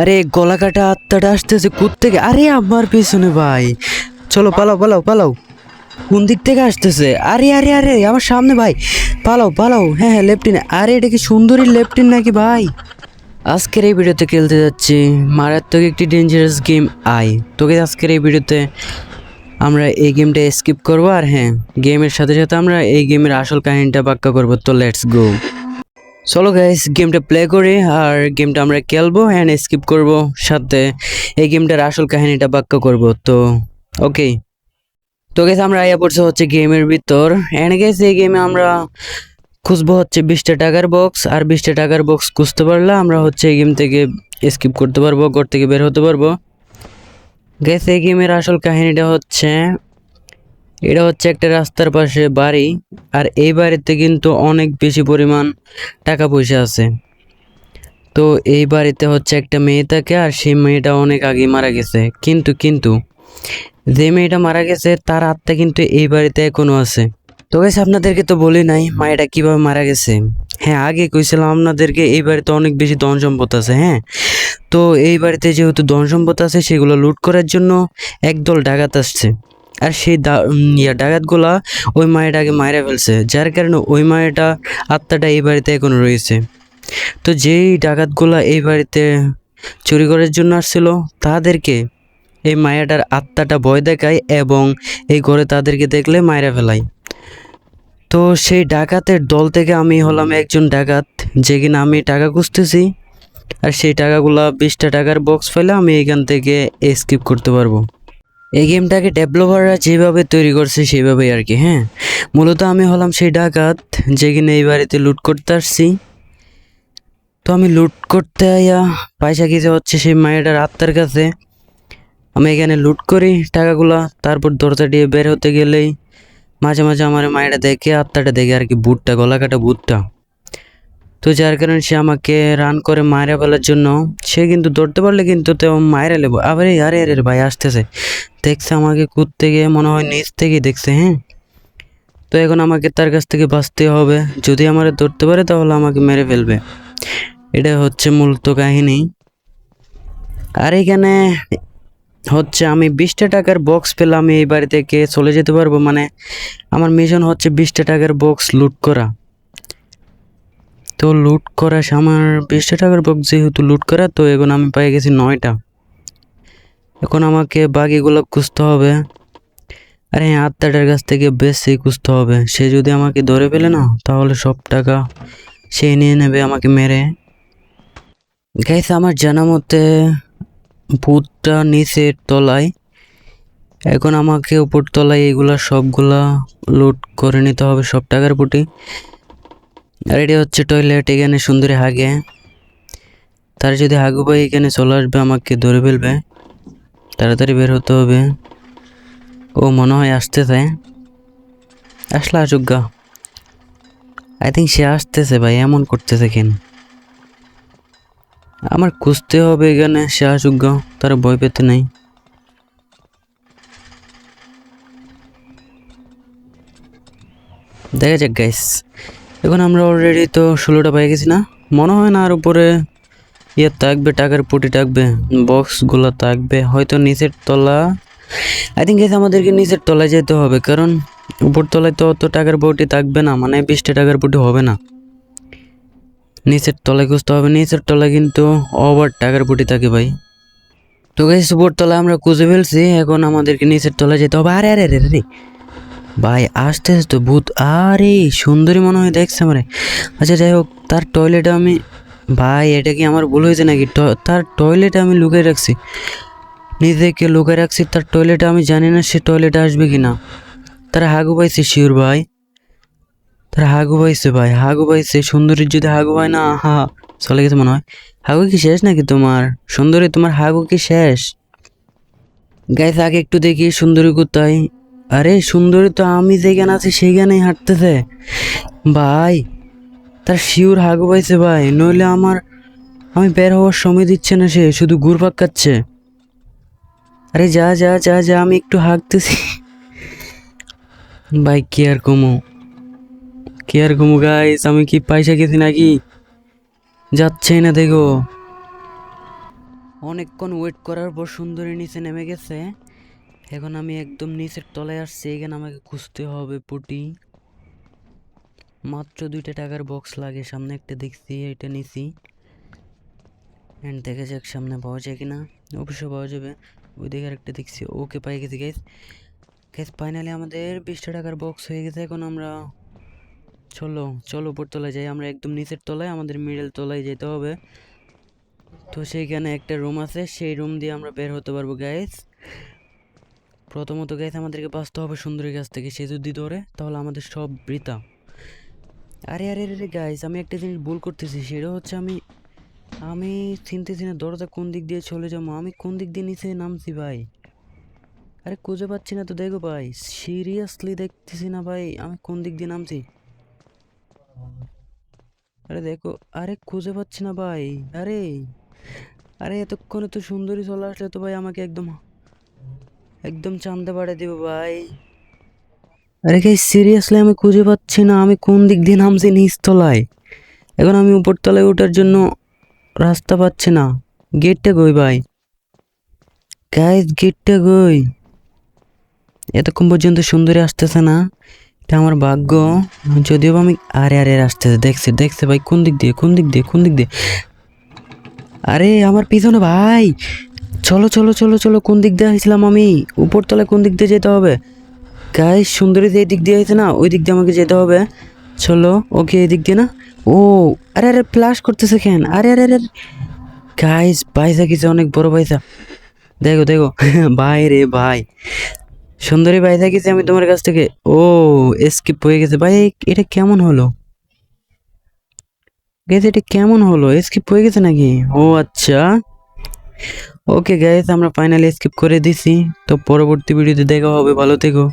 আরে গলা কাটা আত্মাটা আসতেছে থেকে আরে, আমার পিছনে ভাই। চলো, পালাও পালাও পালাও। কোন দিক থেকে আসতেছে? আরে আরে আরে, আমার সামনে ভাই। পালাও পালাও। হ্যাঁ হ্যাঁ লেফটিন আরে, এটা কি সুন্দরী লেফটিন নাকি ভাই? আজকের এই ভিডিওতে খেলতে যাচ্ছি মারাত্মক একটি ডেঞ্জারাস গেম আই। তোকে আজকের এই ভিডিওতে আমরা এই গেমটা স্কিপ করব। আর হ্যাঁ গেমের সাথে সাথে আমরা এই গেমের আসল কাহিনীটা ব্যাখ্যা করব। তো লেটস গো চলো গাইস গেমটা প্লে করি, আর গেমটা আমরা খেলব অ্যান্ড স্কিপ করব সাথে। এই গেমটার আসল কাহিনীটা ব্যাখ্যা করব, তো ওকে তো গেছে আমরা আইয়া পড়ছে হচ্ছে গেমের ভিতর। অ্যান্ড গেছে এই গেমে আমরা খুঁজবো হচ্ছে বিশটা টাকার বক্স আর বিশটা টাকার বক্স খুঁজতে পারলে আমরা হচ্ছে এই গেম থেকে স্কিপ করতে পারব, ঘর থেকে বের হতে পারব। গেছে এই গেমের আসল কাহিনীটা হচ্ছে এটা হচ্ছে একটা রাস্তার পাশে বাড়ি, আর এই বাড়িতে কিন্তু অনেক বেশি পরিমাণ টাকা পয়সা আছে। তো এই বাড়িতে হচ্ছে একটা মেয়ে থাকে, আর সেই মেয়েটা অনেক আগে মারা গেছে। কিন্তু কিন্তু যে মেয়েটা মারা গেছে, তার আত্মা কিন্তু এই বাড়িতে এখনও আছে। তো গেছে আপনাদেরকে তো বলি নাই মায়েটা কীভাবে মারা গেছে। হ্যাঁ আগে কইছিলাম আপনাদেরকে এই বাড়িতে অনেক বেশি ধন সম্পদ আছে হ্যাঁ। তো এই বাড়িতে যেহেতু ধন সম্পদ আছে, সেগুলো লুট করার জন্য একদল ডাকাত আসছে। আর সেই ইয়া ডাকাতগুলা ওই মায়েটাকে মায়েরা ফেলছে, যার কারণে ওই মায়েটা আত্মাটা এই বাড়িতে এখনও রয়েছে। তো যেই ডাকাতগুলা এই বাড়িতে চুরি করার জন্য আসছিল, তাদেরকে এই মায়াটার আত্মাটা ভয় দেখায় এবং এই ঘরে তাদেরকে দেখলে মায়েরা ফেলায়। তো সেই ডাকাতের দল থেকে আমি হলাম একজন ডাকাত, যে কিনা আমি টাকা খুঁজতেছি, আর সেই টাকাগুলা বিশটা টাকার বক্স ফেলে আমি এখান থেকে স্কিপ করতে পারব। এই গেমটাকে ডেভেলপাররা যেভাবে তৈরি করছে সেইভাবেই আর কি হ্যাঁ? মূলত আমি হলাম সেই ডাকাত যে কিনা এই বাড়িতে লুট করতে আসছি। তো আমি লুট করতে আইয়া পয়সা কিছু হচ্ছে সেই মায়েটার আত্মার কাছে। আমি এখানে লুট করি টাকাগুলা, তারপর দরজা দিয়ে বের হতে গেলেই মাঝে মাঝে আমার মায়েরা দেখে, আত্মাটা দেখে আর কি বুটটা গলা কাটা বুটটা তো যার কারণে সে আমাকে রান করে মায়েরা ফেলার জন্য, সে কিন্তু ধরতে পারলে কিন্তু তো মায়েরা নেব আবার, আরে আরে ভাই, আসতেছে। দেখছে আমাকে কুদ গিয়ে মনে হয় নিচ থেকেই দেখছে হ্যাঁ? তো এখন আমাকে তার কাছ থেকে বাঁচতে হবে। যদি আমার ধরতে পারে তাহলে আমাকে মেরে ফেলবে। এটা হচ্ছে মূলত কাহিনী। আর এখানে হচ্ছে আমি বিশটা টাকার বক্স পেলে আমি এই বাড়ি থেকে চলে যেতে পারব? মানে আমার মিশন হচ্ছে বিশটা টাকার বক্স লুট করা। তো লুট করা আমার বিশটা টাকার বক্স যেহেতু লুট করা, তো এখন আমি পেয়ে গেছি নয়টা। এখন আমাকে বাকিগুলো খুঁজতে হবে। আরে হ্যাঁ আত্মাটার কাছ থেকে বেশি খুঁজতে হবে। সে যদি আমাকে ধরে ফেলে না, তাহলে সব টাকা সে নিয়ে নেবে আমাকে মেরে। গাইছে আমার জানা মতে ভূতটা নিচের তলায়। এখন আমাকে উপর তলায় এগুলা সবগুলা লুট করে নিতে হবে, সব টাকার পুটি আর এটা হচ্ছে টয়লেট এখানে সুন্দরী হাগে। তার যদি হাগু পাই এখানে চলে আসবে, আমাকে ধরে ফেলবে। তাড়াতাড়ি বের হতে হবে। ও মনে হয় আসতেছে। আসলে আসুক গা। আই থিঙ্ক সে আসতেছে ভাই, এমন করতেছে কেন? আমার খুঁজতে হবে এখানে, সে আসুক গা, তার ভয় পেতে নেই। দেখা যাক গাইস এখন আমরা অলরেডি তো ষোলোটা পেয়ে গেছি না। মনে হয় না আর উপরে ইয়ে থাকবে, টাকার পুটি থাকবে বক্সগুলো থাকবে, হয়তো নিচের তলা। আই থিঙ্ক গেছে আমাদেরকে নিচের তলায় যেতে হবে, কারণ উপর তলায় তো অত টাকার পুটি থাকবে না মানে বিশটা টাকার পুটি হবে না। নিচের তলায় খুঁজতে হবে, নিচের তলায় কিন্তু ওভার টাকার পুটি থাকে ভাই। তো গাইস উপর তলায় আমরা খুঁজে ফেলছি, এখন আমাদেরকে নিচের তলায় যেতে হবে। আরে আরে আরে আরে। ভাই, আসতে তো ভূত। আরে, সুন্দরী মনে হয় দেখছে আমারে। আচ্ছা যাই হোক, তার টয়লেটে আমি ভাই, এটা কি আমার ভুল হয়েছে নাকি? তার টয়লেটে আমি লুকিয়ে রাখছি। নিজেকে লুকিয়ে রাখছি, তার টয়লেটে আমি জানি না সে টয়লেটে আসবে কি না তার হাগু পাইছে শিওর ভাই। তার হাগু পাইছে, ভাই। হাগু পাইছে সুন্দরীর যদি হাগু হয় না, হা চলে গেছে মনে হয়। হাগু কি শেষ নাকি তোমার? সুন্দরী, তোমার হাগু কি শেষ? গাইস আগে একটু দেখি সুন্দরী কোথায়। আরে সুন্দরী তো আমি যেখানে আছি সেইখানেই হাঁটতেছে। ভাই, তার শিউর হাগু পাইছে ভাই, নইলে আমার, আমি বের হওয়ার সময় দিচ্ছে না সে, শুধু ঘুরপাক খাচ্ছে। আরে যা যা যা যা, আমি একটু হাঁকতেছি ভাই, কি আর কমো? কি আর কমো গাইস আমি কি পয়সা গেছি নাকি? যাচ্ছে না দেখো। অনেকক্ষণ ওয়েট করার পর সুন্দরী নিচে নেমে গেছে। এখন আমি একদম নিচের তলায় আসছি, এখানে আমাকে খুঁজতে হবে, পুটি। মাত্র দুইটা টাকার বক্স লাগে, সামনে একটা দেখছি, এটা নিছি। অ্যান্ড দেখা যাক সামনে পাওয়া যায় কিনা। অবশ্যই পাওয়া যাবে। ওই দিকে আরেকটা দেখছি। ওকে পাই গেছি গ্যাস গ্যাস ফাইনালি আমাদের বিশটা টাকার বক্স হয়ে গেছে, এখন আমরা চলো চলো উপর তলায় যাই। আমরা একদম নিচের তলায়, আমাদের মিডল তলায় যেতে হবে। তো সেইখানে একটা রুম আছে, সেই রুম দিয়ে আমরা বের হতে পারব গ্যাস প্রথমত গ্যাস আমাদেরকে বাঁচতে হবে সুন্দরী গাছ থেকে। সে যদি ধরে, তাহলে আমাদের সব বৃথা। আরে আরে আরে গাইস আমি একটা জিনিস ভুল করতেছি। সেটা হচ্ছে আমি আমি চিনতেছি না দরজা কোন দিক দিয়ে চলে যাব? আমি কোন দিক দিয়ে নিচে নামছি, ভাই? আরে, খুঁজে পাচ্ছি না তো, দেখো, ভাই। সিরিয়াসলি দেখতেছি না, ভাই, আমি কোন দিক দিয়ে নামছি? আরে, দেখো, আরে, খুঁজে পাচ্ছি না, ভাই। আরে আরে, এতক্ষণে তো সুন্দরী চলে আসলে তো, ভাই, আমাকে একদম একদম চান্দে পাড়ে দিবে ভাই। আরে গাই সিরিয়াসলি আমি খুঁজে পাচ্ছি না আমি কোন দিক দিয়ে নামছি নিচতলায় এখন আমি উপরতলায় ওঠার জন্য রাস্তা পাচ্ছি না। গেটটা কই ভাই? গাইস গেটটা কই? এতক্ষণ পর্যন্ত সুন্দরী আসতেছে না। এটা আমার ভাগ্য। যদিও আমি আরে আরে, আসতেছে, দেখছে দেখছে ভাই, কোন দিক দিয়ে, কোন দিক দিয়ে, কোন দিক দিয়ে? আরে, আমার পিছনে ভাই! চলো চলো চলো চলো, কোন দিক দিয়ে আসছিলাম আমি? উপরতলায় কোন দিক দিয়ে যেতে হবে? গাই সুন্দরী যে দিক দিয়ে হয়েছে না, ওই দিক দিয়ে আমাকে যেতে হবে। চলো, ওকে এই দিক দিয়ে না? ও, আরে আরে প্লাস করতেছে কেন? আরে আরে আরে গাইস পয়সা কিছু অনেক বড় পয়সা দেখো দেখো, ভাই রে ভাই। সুন্দরী ভাই থাকিছে আমি তোমার কাছ থেকে ও স্কিপ হয়ে গেছে। ভাই, এটা কেমন হলো? গেছে এটা কেমন হলো? স্কিপ হয়ে গেছে নাকি? ও আচ্ছা। ওকে গাইস আমরা ফাইনালি স্কিপ করে দিছি। তো পরবর্তী ভিডিওতে দেখা হবে। ভালো থেকো।